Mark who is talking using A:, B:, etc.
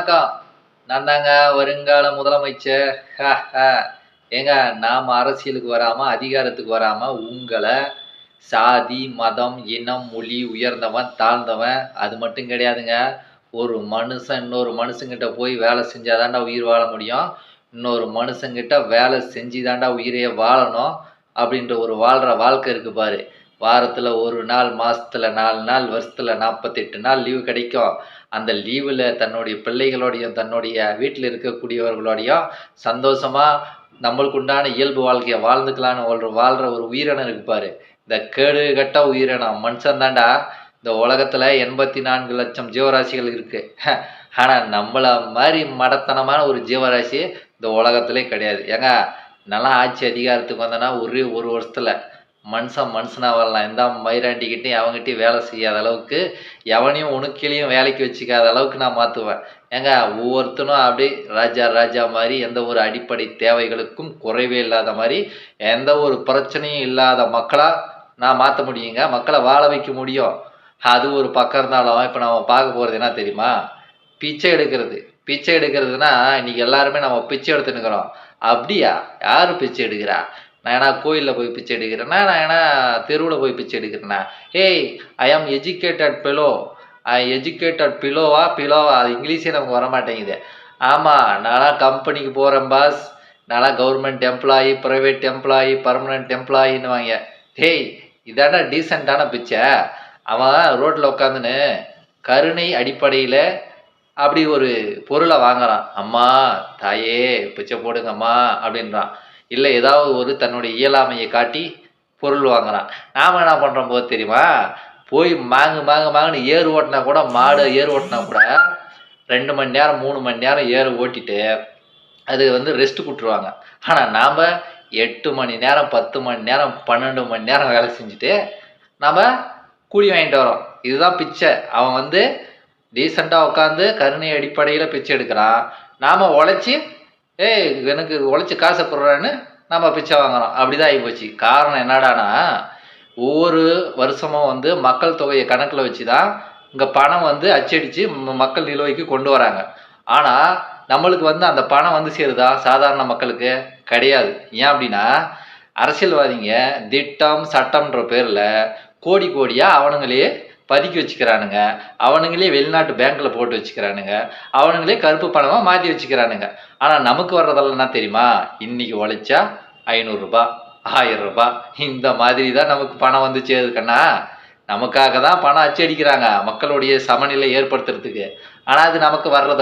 A: வணக்கம். நான் தாங்க வருங்கால முதலமைச்சர். ஏங்க நாம் அரசியலுக்கு வராமல் அதிகாரத்துக்கு வராமல் உங்களை சாதி மதம் இனம் மொழி உயர்ந்தவன் தாழ்ந்தவன் அது மட்டும் கிடையாதுங்க. ஒரு மனுஷன் இன்னொரு மனுஷங்கிட்ட போய் வேலை செஞ்சாதாண்டா உயிர் வாழ முடியும். இன்னொரு மனுஷங்கிட்ட வேலை செஞ்சு தாண்டா உயிரையே வாழணும். அப்படின்ற ஒரு வாழ்கிற வாழ்க்கை இருக்கு பாரு. வாரத்தில் ஒரு நாள் மாதத்தில் நாலு நாள் வருஷத்தில் நாற்பத்தெட்டு நாள் லீவு கிடைக்கும். அந்த லீவில் தன்னுடைய பிள்ளைகளோடையும் தன்னுடைய வீட்டில் இருக்கக்கூடியவர்களோடையும் சந்தோஷமாக நம்மளுக்கு உண்டான இயல்பு வாழ்க்கையை வாழ்ந்துக்கலான்னு ஒரு வாழ்கிற ஒரு உயிரினம் இருப்பார் இந்த கேடு கட்ட உயிரினம் மனுஷன் தாண்டா இந்த உலகத்தில் எண்பத்தி நான்கு லட்சம் ஜீவராசிகள் இருக்குது ஆனால் நம்மள மாதிரி மடத்தனமான ஒரு ஜீவராசி இந்த உலகத்திலே கிடையாது. ஏங்க நல்லா ஆட்சி அதிகாரத்துக்கு வந்தோன்னா ஒரே ஒரு வருஷத்தில் மனுஷன் மனுஷனாக வரலாம் எந்த மயிராண்டிக்கிட்டையும் அவங்ககிட்டயும் வேலை செய்யாத அளவுக்கு எவனையும் உணுக்கிலையும் வேலைக்கு வச்சுக்காத அளவுக்கு நான் மாற்றுவேன் ஏங்க ஒவ்வொருத்தனும் அப்படியே ராஜா ராஜா மாதிரி எந்த ஒரு அடிப்படை தேவைகளுக்கும் குறைவே இல்லாத மாதிரி எந்த ஒரு பிரச்சனையும் இல்லாத மக்களாக நான் மாற்ற முடியுங்க? மக்களை வாழ வைக்க முடியும். அது ஒரு பக்கம் இருந்தாலும் இப்போ நம்ம பார்க்க போகிறது என்ன தெரியுமா? பிச்சை எடுக்கிறது. பிச்சை எடுக்கிறதுனா இன்னைக்கு எல்லாருமே நம்ம பிச்சை எடுத்துன்னுக்குறோம். அப்படியா? யார் பிச்சை எடுக்கிறா? நான் ஏன்னா கோயிலில் போய் பிச்சை எடுக்கிறேன்னா நான் ஏன்னா தெருவில் போய் பிச்சை எடுக்கிறேன்னா. ஏய் I am educated below I educated below பிலோவா அது இங்கிலீஷே நமக்கு வர மாட்டேங்குது ஆமாம் நான்லாம் கம்பெனிக்கு போகிறேன் பாஸ் நான்லாம் government employee private employee permanent எம்ப்ளாயின்னு வாங்க டேய் இதாண்டா டீசெண்டான பிச்சை. அவன் ரோட்டில் உட்காந்துன்னு கருணை அடிப்படையில் அப்படி ஒரு பொருளை வாங்குறான். அம்மா தாயே பிச்சை போடுங்கம்மா அப்படின்றான். இல்லை ஏதாவது ஒரு தன்னுடைய இயலாமையை காட்டி பொருள் வாங்குறான். நாம் என்ன பண்ணுறோம் போது தெரியுமா? போய் மாங்கு மாங்கு மாங்குன்னு ஏர் ஓட்டினா கூட மாடு ஏர் ஓட்டினா கூட ரெண்டு மணி நேரம் மூணு மணி நேரம் ஏர் ஓட்டிட்டு அது வந்து ரெஸ்ட் கொடுத்துருவாங்க. ஆனால் நாம் எட்டு மணி நேரம் பத்து மணி நேரம் பன்னெண்டு மணி நேரம் வேலை செஞ்சுட்டு நாம் கூலி வாங்கிட்டு வரோம் இதுதான் பிச்சை. அவன் வந்து டீசெண்டாக உட்காந்து கருணை அடிப்படையில் பிச்சை எடுக்கிறான். நாம் உழைச்சி ஏய் எனக்கு உழைச்சி காசை போடுறான்னு நம்ம பிச்சை வாங்குறோம். அப்படிதான் ஆகிப்போச்சு காரணம் என்னடானா ஒவ்வொரு வருஷமும் வந்து மக்கள் தொகையை கணக்கில் வச்சு தான் இங்கே பணம் வந்து அச்சடித்து மக்கள் நிலுவைக்கு கொண்டு வராங்க. ஆனால் நம்மளுக்கு வந்து அந்த பணம் வந்து சேருதா? சாதாரண மக்களுக்கு கிடையாது. ஏன் அப்படின்னா அரசியல்வாதிங்க திட்டம் சட்டம்ன்ற பேரில் கோடி கோடியாக அவனுங்களே பதுக்கி வச்சுக்கிறானுங்க. அவனுங்களே வெளிநாட்டு பேங்க்கில் போட்டு வச்சுக்கிறானுங்க. அவனுங்களே கருப்பு பணமாக மாற்றி வச்சுக்கிறானுங்க. ஆனால் நமக்கு வர்றதெல்லாம் என்ன தெரியுமா? இன்னைக்கு உழைச்சா ஐநூறுரூபா ஆயிரம் ரூபாய். இந்த மாதிரி தான் நமக்கு பணம் வந்து சேருதுக்கண்ணா நமக்காக தான் பணம் அச்சடிக்கிறாங்க மக்களுடைய சமநிலை ஏற்படுத்துறதுக்கு. ஆனால் அது நமக்கு வர்றது